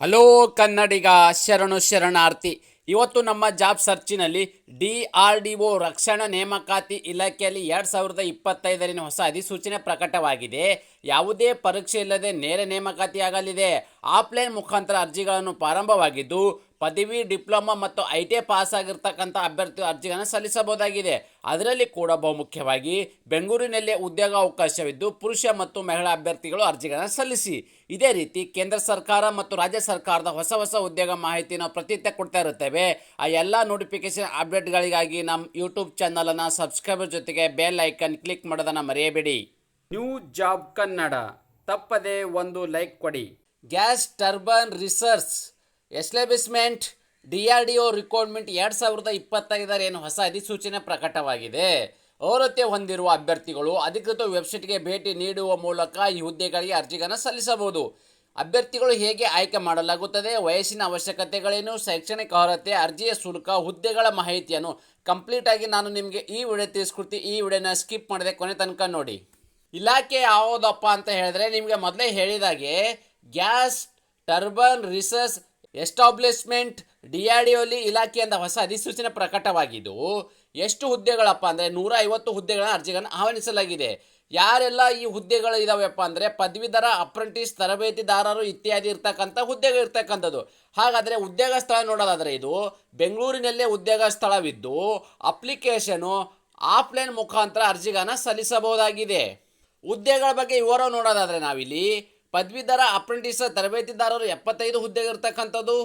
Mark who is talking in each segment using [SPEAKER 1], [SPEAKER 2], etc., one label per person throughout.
[SPEAKER 1] Hello ಕನ್ನಡಿಗ, ಶರಣು ಶರಣಾರ್ಥಿ. ಇವತ್ತು ನಮ್ಮ ಜಾಬ್ ಸರ್ಚಿನಲ್ಲಿ ಡಿ ಆರ್ ಡಿ ಒ ರಕ್ಷಣಾ ನೇಮಕಾತಿ ಇಲಾಖೆಯಲ್ಲಿ ಎರಡು ಸಾವಿರದ ಇಪ್ಪತ್ತೈದರಿನ ಹೊಸ ಅಧಿಸೂಚನೆ ಪ್ರಕಟವಾಗಿದೆ. ಯಾವುದೇ ಪರೀಕ್ಷೆ ಇಲ್ಲದೆ ನೇರ ನೇಮಕಾತಿ ಆಗಲಿದೆ ಆಫ್ಲೈನ್ ಮುಖಾಂತರ ಅರ್ಜಿಗಳನ್ನು ಪ್ರಾರಂಭವಾಗಿದ್ದು ಪದವಿ ಡಿಪ್ಲೊಮಾ ಮತ್ತು ಐ ಟಿ ಐ ಪಾಸ್ ಆಗಿರ್ತಕ್ಕಂಥ ಅಭ್ಯರ್ಥಿ ಅರ್ಜಿಗಳನ್ನು ಸಲ್ಲಿಸಬಹುದಾಗಿದೆ. ಅದರಲ್ಲಿ ಕೂಡ ಬಹುಮುಖ್ಯವಾಗಿ ಬೆಂಗಳೂರಿನಲ್ಲೇ ಉದ್ಯೋಗ ಅವಕಾಶವಿದ್ದು ಪುರುಷ ಮತ್ತು ಮಹಿಳಾ ಅಭ್ಯರ್ಥಿಗಳು ಅರ್ಜಿಗಳನ್ನು ಸಲ್ಲಿಸಿ. ಇದೇ ರೀತಿ ಕೇಂದ್ರ ಸರ್ಕಾರ ಮತ್ತು ರಾಜ್ಯ ಸರ್ಕಾರದ ಹೊಸ ಹೊಸ ಉದ್ಯೋಗ ಮಾಹಿತಿ ನಾವು ಪ್ರತಿನಿತ್ಯ ಕೊಡ್ತಾ ಇರುತ್ತೇವೆ. ಆ ಎಲ್ಲ ನೋಟಿಫಿಕೇಶನ್ ಅಪ್ಡೇಟ್ಗಳಿಗಾಗಿ ನಮ್ಮ ಯೂಟ್ಯೂಬ್ ಚಾನಲನ್ನು ಸಬ್ಸ್ಕ್ರೈಬರ್ ಜೊತೆಗೆ ಬೆಲ್ ಐಕನ್ ಕ್ಲಿಕ್ ಮಾಡೋದನ್ನು ಮರೆಯಬೇಡಿ. ನ್ಯೂ ಜಾಬ್ ಕನ್ನಡ ತಪ್ಪದೆ ಒಂದು ಲೈಕ್ ಕೊಡಿ. Gas turbine research establishment D R D O recruitment ಎರಡು ಸಾವಿರದ ಇಪ್ಪತ್ತೈದರ ಏನು ಹೊಸ ಅಧಿಸೂಚನೆ ಪ್ರಕಟವಾಗಿದೆ. ಅರ್ಹತೆ ಹೊಂದಿರುವ ಅಭ್ಯರ್ಥಿಗಳು ಅಧಿಕೃತ ವೆಬ್ಸೈಟ್ಗೆ ಭೇಟಿ ನೀಡುವ ಮೂಲಕ ಈ ಹುದ್ದೆಗಳಿಗೆ ಅರ್ಜಿಗಳನ್ನು ಸಲ್ಲಿಸಬಹುದು. ಅಭ್ಯರ್ಥಿಗಳು ಹೇಗೆ ಆಯ್ಕೆ ಮಾಡಲಾಗುತ್ತದೆ, ವಯಸ್ಸಿನ ಅವಶ್ಯಕತೆಗಳೇನು, ಶೈಕ್ಷಣಿಕ ಅರ್ಹತೆ, ಅರ್ಜಿಯ ಶುಲ್ಕ, ಹುದ್ದೆಗಳ ಮಾಹಿತಿಯನ್ನು ಕಂಪ್ಲೀಟಾಗಿ ನಾನು ನಿಮಗೆ ಈ ವಿಡಿಯೋ ತಿಳಿಸ್ಕೊಡ್ತೀನಿ ಈ ವಿಡಿಯೋನ ಸ್ಕಿಪ್ ಮಾಡದೆ ಕೊನೆ ತನಕ ನೋಡಿ. ಇಲಾಖೆ ಯಾವುದಪ್ಪ ಅಂತ ಹೇಳಿದ್ರೆ ನಿಮಗೆ ಮೊದಲೇ ಹೇಳಿದಾಗೆ, gas turbine research establishment D R D ಒಲಿ ಇಲಾಖೆಯಿಂದ ಹೊಸ ಅಧಿಸೂಚನೆ ಪ್ರಕಟವಾಗಿದ್ದು, ಎಷ್ಟು ಹುದ್ದೆಗಳಪ್ಪ ಅಂದರೆ ನೂರ ಐವತ್ತು ಹುದ್ದೆಗಳ ಅರ್ಜಿಗಳನ್ನು ಆಹ್ವಾನಿಸಲಾಗಿದೆ. ಯಾರೆಲ್ಲ ಈ ಹುದ್ದೆಗಳು ಇದಾವೆಪ್ಪ ಅಂದರೆ ಪದವೀಧರ ಅಪ್ರೆಂಟಿಸ್ ತರಬೇತಿದಾರರು ಇತ್ಯಾದಿ ಇರ್ತಕ್ಕಂಥ ಹುದ್ದೆಗಳು ಇರ್ತಕ್ಕಂಥದ್ದು. ಹಾಗಾದರೆ ಉದ್ಯೋಗ ಸ್ಥಳ ನೋಡೋದಾದರೆ ಇದು ಬೆಂಗಳೂರಿನಲ್ಲೇ ಉದ್ಯೋಗ ಸ್ಥಳವಿದ್ದು, ಅಪ್ಲಿಕೇಶನು ಆಫ್ಲೈನ್ ಮುಖಾಂತರ ಅರ್ಜಿಗಳನ್ನು ಸಲ್ಲಿಸಬಹುದಾಗಿದೆ. ಹುದ್ದೆಗಳ ಬಗ್ಗೆ ವಿವರ ನೋಡೋದಾದರೆ ನಾವಿಲ್ಲಿ ಪದವೀಧರ ಅಪ್ರೆಂಟಿಸ್ ತರಬೇತಿದಾರರು ಎಪ್ಪತ್ತೈದು ಹುದ್ದೆಗೆ ಇರ್ತಕ್ಕಂಥದ್ದು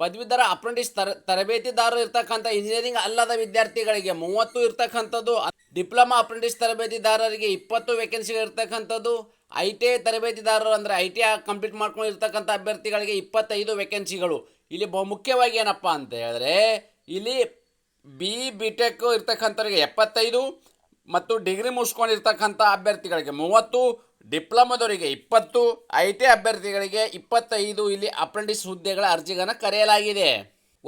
[SPEAKER 1] ಪದವೀಧರ ಅಪ್ರೆಂಟಿಸ್ ತರ, ತರಬೇತಿದಾರರು ಇರ್ತಕ್ಕಂಥ ಇಂಜಿನಿಯರಿಂಗ್ ಅಲ್ಲದ ವಿದ್ಯಾರ್ಥಿಗಳಿಗೆ ಮೂವತ್ತು ಇರ್ತಕ್ಕಂಥದ್ದು. ಡಿಪ್ಲೊಮಾ ಅಪ್ರೆಂಟಿಸ್ ತರಬೇತಿದಾರರಿಗೆ ಇಪ್ಪತ್ತು ವೇಕೆನ್ಸಿಗಳು ಇರ್ತಕ್ಕಂಥದ್ದು ಐ ಟಿ ಐ ತರಬೇತಿದಾರರು ಅಂದರೆ ಐ ಟಿ ಐ ಕಂಪ್ಲೀಟ್ ಮಾಡ್ಕೊಂಡು ಇರ್ತಕ್ಕಂಥ ಅಭ್ಯರ್ಥಿಗಳಿಗೆ ಇಪ್ಪತ್ತೈದು ವೇಕೆನ್ಸಿಗಳು ಇಲ್ಲಿ ಬಹು ಮುಖ್ಯವಾಗಿ ಏನಪ್ಪ ಅಂತ ಹೇಳಿದ್ರೆ, ಇಲ್ಲಿ ಬಿ ಬಿ ಟೆಕ್ ಇರ್ತಕ್ಕಂಥವ್ರಿಗೆ ಎಪ್ಪತ್ತೈದು ಮತ್ತು ಡಿಗ್ರಿ ಮುಗಿಸ್ಕೊಂಡಿರ್ತಕ್ಕಂಥ ಅಭ್ಯರ್ಥಿಗಳಿಗೆ ಮೂವತ್ತು, ಡಿಪ್ಲೊಮಾದವರಿಗೆ ಇಪ್ಪತ್ತು, ಐ ಟಿ ಅಭ್ಯರ್ಥಿಗಳಿಗೆ ಇಪ್ಪತ್ತೈದು. ಇಲ್ಲಿ ಅಪ್ರೆಂಟಿಸ್ ಹುದ್ದೆಗಳ ಅರ್ಜಿಗಳನ್ನು ಕರೆಯಲಾಗಿದೆ.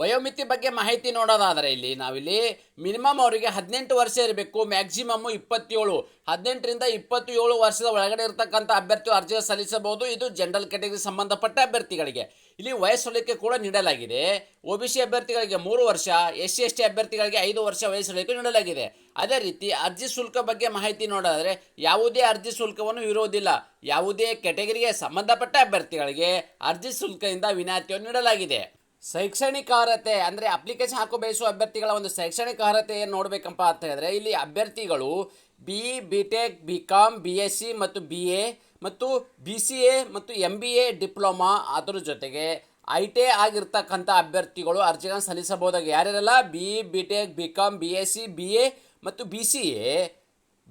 [SPEAKER 1] ವಯೋಮಿತಿ ಬಗ್ಗೆ ಮಾಹಿತಿ ನೋಡೋದಾದರೆ ಇಲ್ಲಿ ನಾವಿಲ್ಲಿ ಮಿನಿಮಮ್ ಅವರಿಗೆ ಹದಿನೆಂಟು ವರ್ಷ ಇರಬೇಕು ಮ್ಯಾಕ್ಸಿಮಮ್ ಇಪ್ಪತ್ತೇಳು. ಹದಿನೆಂಟರಿಂದ ಇಪ್ಪತ್ತೇಳು ವರ್ಷದ ಒಳಗಡೆ ಇರತಕ್ಕಂಥ ಅಭ್ಯರ್ಥಿ ಅರ್ಜಿ ಸಲ್ಲಿಸಬಹುದು. ಇದು ಜನರಲ್ ಕ್ಯಾಟಗರಿ ಸಂಬಂಧಪಟ್ಟ ಅಭ್ಯರ್ಥಿಗಳಿಗೆ. ಇಲ್ಲಿ ವಯಸ್ಸೊಳಿಕೆ ಕೂಡ ನೀಡಲಾಗಿದೆ. ಒ ಬಿ ಸಿ ಅಭ್ಯರ್ಥಿಗಳಿಗೆ ಮೂರು ವರ್ಷ ಎಸ್ ಸಿ ಎಸ್ ಟಿ ಅಭ್ಯರ್ಥಿಗಳಿಗೆ ಐದು ವರ್ಷ ವಯಸ್ಸೊಳಿಕೆ ನೀಡಲಾಗಿದೆ. ಅದೇ ರೀತಿ ಅರ್ಜಿ ಶುಲ್ಕ ಬಗ್ಗೆ ಮಾಹಿತಿ ನೋಡೋದಾದರೆ ಯಾವುದೇ ಅರ್ಜಿ ಶುಲ್ಕವನ್ನು ಇರುವುದಿಲ್ಲ. ಯಾವುದೇ ಕೆಟಗರಿಗೆ ಸಂಬಂಧಪಟ್ಟ ಅಭ್ಯರ್ಥಿಗಳಿಗೆ ಅರ್ಜಿ ಶುಲ್ಕದಿಂದ ವಿನಾಯಿತಿಯನ್ನು ನೀಡಲಾಗಿದೆ. ಶೈಕ್ಷಣಿಕ ಅರ್ಹತೆ ಅಂದರೆ ಅಪ್ಲಿಕೇಶನ್ ಹಾಕೋ ಬಯಸುವ ಅಭ್ಯರ್ಥಿಗಳ ಒಂದು ಶೈಕ್ಷಣಿಕ ಅರ್ಹತೆ ಏನು ನೋಡಬೇಕಪ್ಪ ಅಂತ ಹೇಳಿದ್ರೆ ಇಲ್ಲಿ ಅಭ್ಯರ್ಥಿಗಳು B B tech B com B S C ಮತ್ತು ಬಿ ಎ ಮತ್ತು ಬಿ ಸಿ ಎ ಮತ್ತು ಎಂ ಬಿ ಎ ಡಿಪ್ಲೊಮಾ ಅದರ ಜೊತೆಗೆ ಐ ಟಿ ಆಗಿರ್ತಕ್ಕಂಥ ಅಭ್ಯರ್ಥಿಗಳು ಅರ್ಜಿಗಳನ್ನು ಸಲ್ಲಿಸಬಹುದಾಗಿ ಯಾರ್ಯಾರೆಲ್ಲ? B B tech B com B S C B A ಮತ್ತು B C A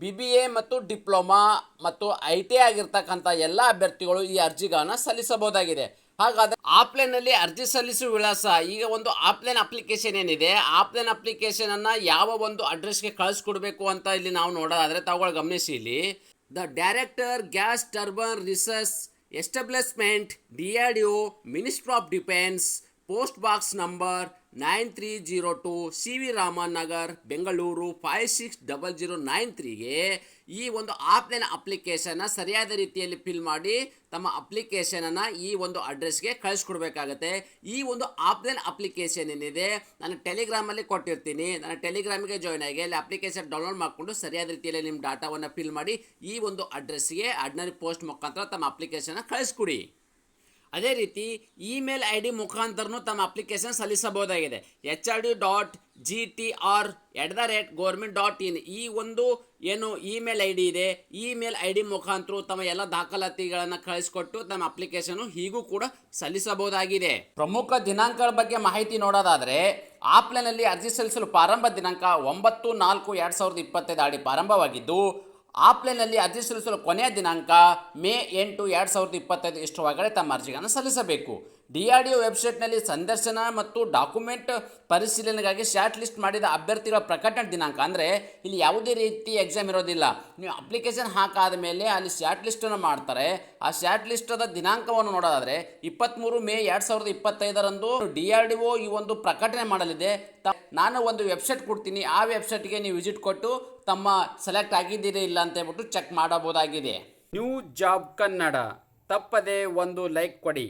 [SPEAKER 1] B B A ಮತ್ತು ಡಿಪ್ಲೊಮಾ ಮತ್ತು ಐ ಟಿ ಆಗಿರ್ತಕ್ಕಂಥ ಎಲ್ಲ ಅಭ್ಯರ್ಥಿಗಳು ಈ ಅರ್ಜಿಗಳನ್ನು ಸಲ್ಲಿಸಬಹುದಾಗಿದೆ. ಹಾಗಾದರೆ ಆಫ್ಲೈನಲ್ಲಿ ಅರ್ಜಿ ಸಲ್ಲಿಸುವ ವಿಳಾಸ. ಈಗ ಒಂದು ಆಫ್ಲೈನ್ ಅಪ್ಲಿಕೇಶನ್ ಏನಿದೆ ಆಫ್ಲೈನ್ ಅಪ್ಲಿಕೇಶನನ್ನು ಯಾವ ಒಂದು ಅಡ್ರೆಸ್ಗೆ ಕಳಿಸ್ಕೊಡ್ಬೇಕು ಅಂತ ಇಲ್ಲಿ ನಾವು ನೋಡೋದಾದರೆ ತಾವುಗಳು ಗಮನಿಸಿ ಇಲ್ಲಿ the director gas turbine research establishment D R of defence post box number nine three zero two C V Raman Nagar Bengaluru five six double zero nine ತ್ರೀಗೆ ಈ ಒಂದು ಆಫ್ಲೈನ್ ಅಪ್ಲಿಕೇಶನ್ನ ಸರಿಯಾದ ರೀತಿಯಲ್ಲಿ ಫಿಲ್ ಮಾಡಿ ತಮ್ಮ ಅಪ್ಲಿಕೇಶನನ್ನು ಈ ಒಂದು ಅಡ್ರೆಸ್ಗೆ ಕಳಿಸ್ಕೊಡ್ಬೇಕಾಗತ್ತೆ. ಈ ಒಂದು ಆಫ್ಲೈನ್ ಅಪ್ಲಿಕೇಶನ್ ಏನಿದೆ, ನಾನು ಟೆಲಿಗ್ರಾಮಲ್ಲಿ ಕೊಟ್ಟಿರ್ತೀನಿ. ನಾನು ಟೆಲಿಗ್ರಾಮಿಗೆ ಜಾಯ್ನ್ ಆಗಿ ಅಲ್ಲಿ ಅಪ್ಲಿಕೇಶನ್ ಡೌನ್ಲೋಡ್ ಮಾಡಿಕೊಂಡು ಸರಿಯಾದ ರೀತಿಯಲ್ಲಿ ನಿಮ್ಮ ಡಾಟಾವನ್ನು ಫಿಲ್ ಮಾಡಿ ಈ ಒಂದು ಅಡ್ರೆಸ್ಗೆ ಅಡ್ನರಿ ಪೋಸ್ಟ್ ಮುಖಾಂತರ ತಮ್ಮ ಅಪ್ಲಿಕೇಶನ್ನ ಕಳಿಸ್ಕೊಡಿ. ಅದೇ ರೀತಿ ಇಮೇಲ್ ಐ ಡಿ ಮುಖಾಂತರನೂ ತಮ್ಮ ಅಪ್ಲಿಕೇಶನ್ ಸಲ್ಲಿಸಬಹುದಾಗಿದೆ. H R D dot G T R at the rate government dot in ಈ ಒಂದು ಏನು ಇಮೇಲ್ ಐ ಡಿ ಇದೆ, ಇಮೇಲ್ ಐ ಡಿ ಮುಖಾಂತರ ತಮ್ಮ ಎಲ್ಲ ದಾಖಲಾತಿಗಳನ್ನು ಕಳಿಸಿಕೊಟ್ಟು ತಮ್ಮ ಅಪ್ಲಿಕೇಶನ್ ಹೀಗೂ ಕೂಡ ಸಲ್ಲಿಸಬಹುದಾಗಿದೆ. ಪ್ರಮುಖ ದಿನಾಂಕಗಳ ಬಗ್ಗೆ ಮಾಹಿತಿ ನೋಡೋದಾದರೆ ಆಫ್ಲೈನಲ್ಲಿ ಅರ್ಜಿ ಸಲ್ಲಿಸಲು ಪ್ರಾರಂಭ ದಿನಾಂಕ ಒಂಬತ್ತು ನಾಲ್ಕು ಎರಡು ಸಾವಿರದ ಇಪ್ಪತ್ತೈದು ಆಡಿ ಪ್ರಾರಂಭವಾಗಿದ್ದು ಆಫ್ಲೈನಲ್ಲಿ ಅರ್ಜಿ ಸಲ್ಲಿಸಲು ಕೊನೆಯ ದಿನಾಂಕ ಮೇ ಎಂಟು ಎರಡು ಸಾವಿರದ ಇಪ್ಪತ್ತೈದು ಇಷ್ಟವಾಗಲೇ ತಮ್ಮ ಅರ್ಜಿಗಳನ್ನು ಸಲ್ಲಿಸಬೇಕು. ಡಿ ಆರ್ ಡಿ ಒ ವೆಬ್ಸೈಟ್ನಲ್ಲಿ ಸಂದರ್ಶನ ಮತ್ತು ಡಾಕ್ಯುಮೆಂಟ್ ಪರಿಶೀಲನೆಗಾಗಿ ಶಾರ್ಟ್ ಲಿಸ್ಟ್ ಮಾಡಿದ ಅಭ್ಯರ್ಥಿಗಳ ಪ್ರಕಟಣೆ ದಿನಾಂಕ. ಅಂದರೆ ಇಲ್ಲಿ ಯಾವುದೇ ರೀತಿ ಎಕ್ಸಾಮ್ ಇರೋದಿಲ್ಲ. ನೀವು ಅಪ್ಲಿಕೇಶನ್ ಹಾಕಾದ ಮೇಲೆ ಅಲ್ಲಿ ಶಾರ್ಟ್ ಲಿಸ್ಟನ್ನು ಮಾಡ್ತಾರೆ. ಆ ಶಾರ್ಟ್ ಲಿಸ್ಟದ ದಿನಾಂಕವನ್ನು ನೋಡೋದಾದರೆ ಇಪ್ಪತ್ತ್ಮೂರು ಮೇ ಎರಡು ಸಾವಿರದ ಇಪ್ಪತ್ತೈದರಂದು ಡಿ ಆರ್ ಡಿ ಒ ಈ ಒಂದು ಪ್ರಕಟಣೆ ಮಾಡಲಿದೆ. ನಾನು ಒಂದು ವೆಬ್ಸೈಟ್ ಕೊಡ್ತೀನಿ. ಆ ವೆಬ್ಸೈಟ್ಗೆ ನೀವು ವಿಸಿಟ್ ಕೊಟ್ಟು ತಮ್ಮ ಸೆಲೆಕ್ಟ್ ಆಗಿದ್ದೀರಿ ಇಲ್ಲ ಅಂತ ಹೇಳ್ಬಿಟ್ಟು ಚೆಕ್ ಮಾಡಬಹುದಾಗಿದೆ. New job Kannada. ತಪ್ಪದೆ ಒಂದು ಲೈಕ್ ಕೊಡಿ.